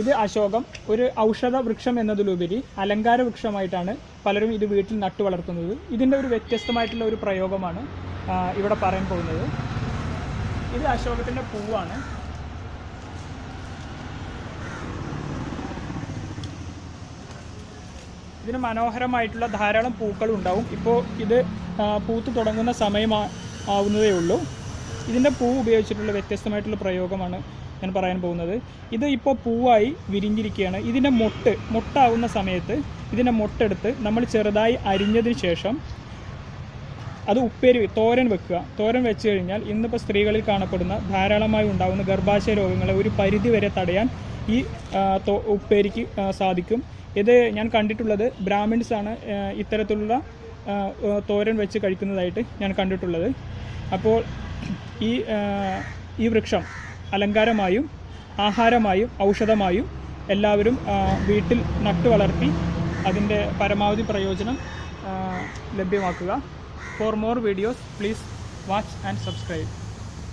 ഇത് അശോകം ഒരു ഔഷധ വൃക്ഷം എന്നതിലുപരി അലങ്കാര വൃക്ഷമായിട്ടാണ് പലരും ഇത് വീട്ടിൽ നട്ടു വളർത്തുന്നത്. ഇതിന്റെ ഒരു വ്യത്യസ്തമായിട്ടുള്ള ഒരു പ്രയോഗമാണ് ഇവിടെ പറയാൻ പോകുന്നത്. ഇത് അശോകത്തിന്റെ പൂവാണ്. ഇതിന് മനോഹരമായിട്ടുള്ള ധാരാളം പൂക്കൾ ഉണ്ടാവും ഇപ്പോൾ ഇത് പൂത്ത് തുടങ്ങുന്ന സമയം ആവുന്നതേ ഉള്ളൂ. ഇതിന്റെ പൂ ഉപയോഗിച്ചിട്ടുള്ള വ്യത്യസ്തമായിട്ടുള്ള പ്രയോഗമാണ് ഞാൻ പറയാൻ പോകുന്നത്. ഇത് ഇപ്പോൾ പൂവായി വിരിഞ്ഞിരിക്കുകയാണ്. ഇതിന്റെ മൊട്ട് മൊട്ടാവുന്ന സമയത്ത് ഇതിന്റെ മൊട്ടെടുത്ത് നമ്മൾ ചെറുതായി അരിഞ്ഞതിന് ശേഷം അത് ഉപ്പേരി തോരൻ വെക്കുക. തോരൻ വെച്ച് കഴിഞ്ഞാൽ ഇന്നിപ്പോൾ സ്ത്രീകളിൽ കാണപ്പെടുന്ന ധാരാളമായി ഉണ്ടാകുന്ന ഗർഭാശയ രോഗങ്ങളെ ഒരു പരിധി വരെ തടയാൻ ഈ ഉപ്പേരിക്ക് സാധിക്കും. ഇത് ഞാൻ കണ്ടിട്ടുള്ളത് ബ്രാഹ്മിൻസാണ് ഇത്തരത്തിലുള്ള തോരൻ വെച്ച് കഴിക്കുന്നതായിട്ട് ഞാൻ കണ്ടിട്ടുള്ളത്. അപ്പോൾ ഈ ഈ വൃക്ഷം അലങ്കാരമായും ആഹാരമായും ഔഷധമായും എല്ലാവരും വീട്ടിൽ നട്ടു വളർത്തി അതിന്റെ പരമാവധി പ്രയോജനം ലഭ്യമാക്കുക. For more videos please watch and subscribe